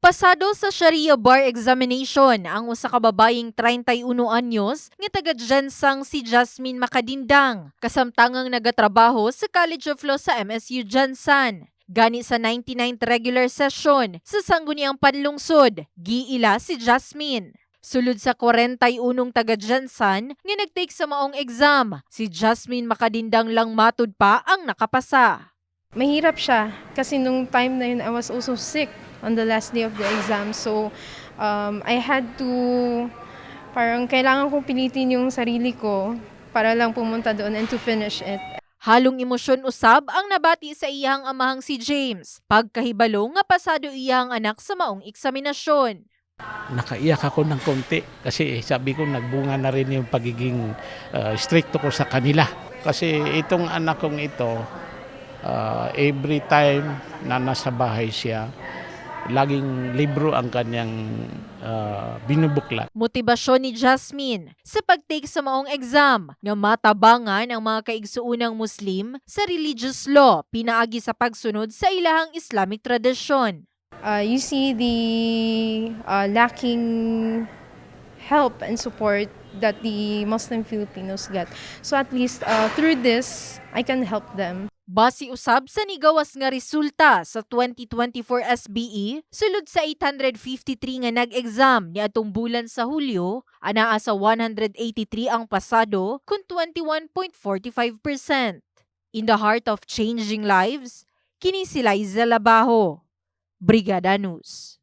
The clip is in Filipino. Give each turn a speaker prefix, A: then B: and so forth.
A: Pasado sa Sharia Bar Examination ang usa ka babayeng 31 anyos nga taga Jansang si Jasmine Makadindang, kasamtangang nagatrabaho sa College of Law sa MSU Jansan. Gani sa 99th regular session sa sangguniang panlungsod, giila si Jasmine. Sulod sa 41 taga Jansan nga nagtake sa maong exam, si Jasmine Makadindang lang matud pa ang nakapasa.
B: Mahirap siya kasi nung time na yun I was also sick on the last day of the exam. So um, I had to parang kailangan kong pilitin yung sarili ko para lang pumunta doon and to finish it.
A: Halong emosyon usab ang nabati sa iyang amahang si James, pagkahibalo nga pasado iyang anak sa maong eksaminasyon.
C: nakaiyak ako ng konti kasi sabi ko nagbunga na rin yung pagiging uh, stricto ko sa kanila. Kasi itong anak kong ito, uh, every time na nasa bahay siya, laging libro ang kanyang uh, binubuklat.
A: Motibasyon ni Jasmine sa pagtake sa maong exam nga matabangan ang mga kaigsuunang Muslim sa religious law pinaagi sa pagsunod sa ilahang Islamic tradisyon.
B: Uh, you see the uh, lacking help and support that the Muslim Filipinos get. So at least uh, through this, I can help them.
A: Basi usab sa nigawas nga resulta sa 2024 SBE, sulod sa 853 nga nag-exam ni atong bulan sa Hulyo, anaa sa 183 ang pasado kun 21.45%. In the heart of changing lives, kini si Liza Labajo, Brigada News.